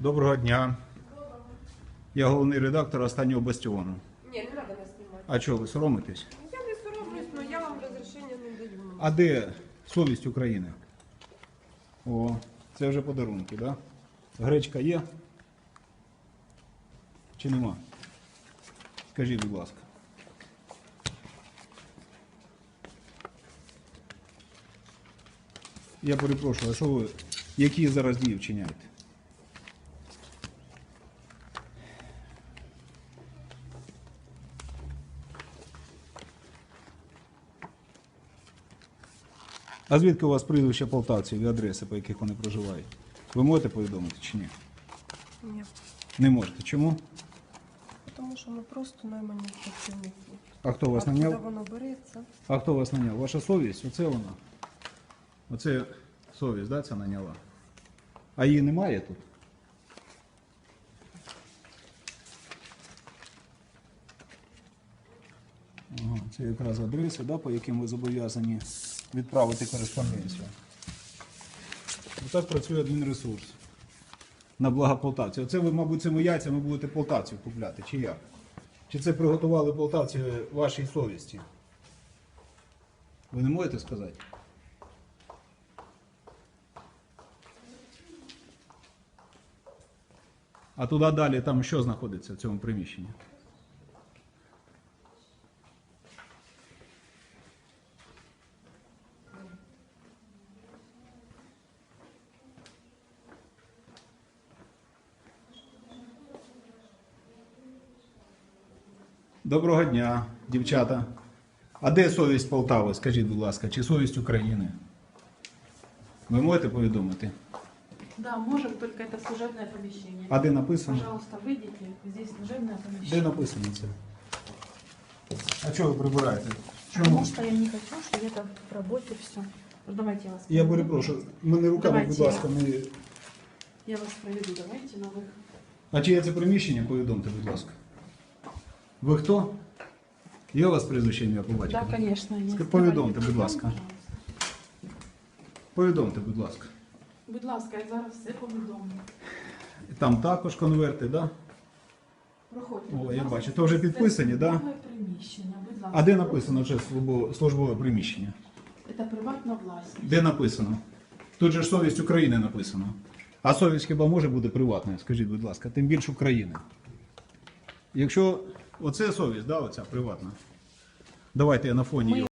Доброго дня. Я головний редактор останнього бастіону. Ні, не треба нас знімати. А чого ви соромитесь? Я не соромлюсь, але я вам розрішення не даю. А де совість України? О, це вже подарунки, так? Да? Гречка є? Чи нема? Скажіть, будь ласка. Я перепрошую, а що ви, які зараз дії вчиняєте? А звідки у вас прізвище полтавців і адреси, по яких вони проживають? Ви можете повідомити чи ні? Ні. Не можете. Чому? Тому що ми просто наймані працівники. А хто вас куди наняв? воно береться? А хто вас наняв? Ваша совість? Оце вона. Оце совість, да, ця наняла. А її немає тут? Ага, це якраз адреси, да, по яким ви зобов'язані відправити кореспонденцію. Отак працює адмінресурс. На благо полтавців. Оце ви, мабуть, цими яйцями будете полтавців купляти, чи як? Чи це приготували полтавці вашій совісті? Ви не можете сказати? А туди далі там що знаходиться в цьому приміщенні? Доброго дня, дівчата. А де совість Полтави? Скажіть, будь ласка, чи совість України? Ви можете повідомити? Да, можем, только это служебное помещение. А де написано? Пожалуйста, выйдите. Здесь служебное Де помещение. написано це? А чого ви прибираєте? Потому Чому? что я не хочу, что это в работе все. Давайте я вас Я проведу. перепрошую, мене руками, Давайте будь я. ласка, не. Я вас проведу, давайте на выход. А чиє це приміщення, повідомте, будь ласка. Ви хто? Є у вас прізвище ім'я по Да, батькові? конечно. есть. Ск- повідомте, будь ласка. Повідомте, будь ласка. Будь ласка, я зараз все повідомлю. Там також конверти, так? Да? Проходьте. О, я бачу. То вже підписані, Це да? приміщення, будь ласка. А де написано вже службове, службове приміщення? Це приватна власність. Де написано? Тут же ж совість України написано. А совість хіба може бути приватною, скажіть, будь ласка, тим більше України. Якщо оце совість, да, оця приватна. Давайте я на фоні Ми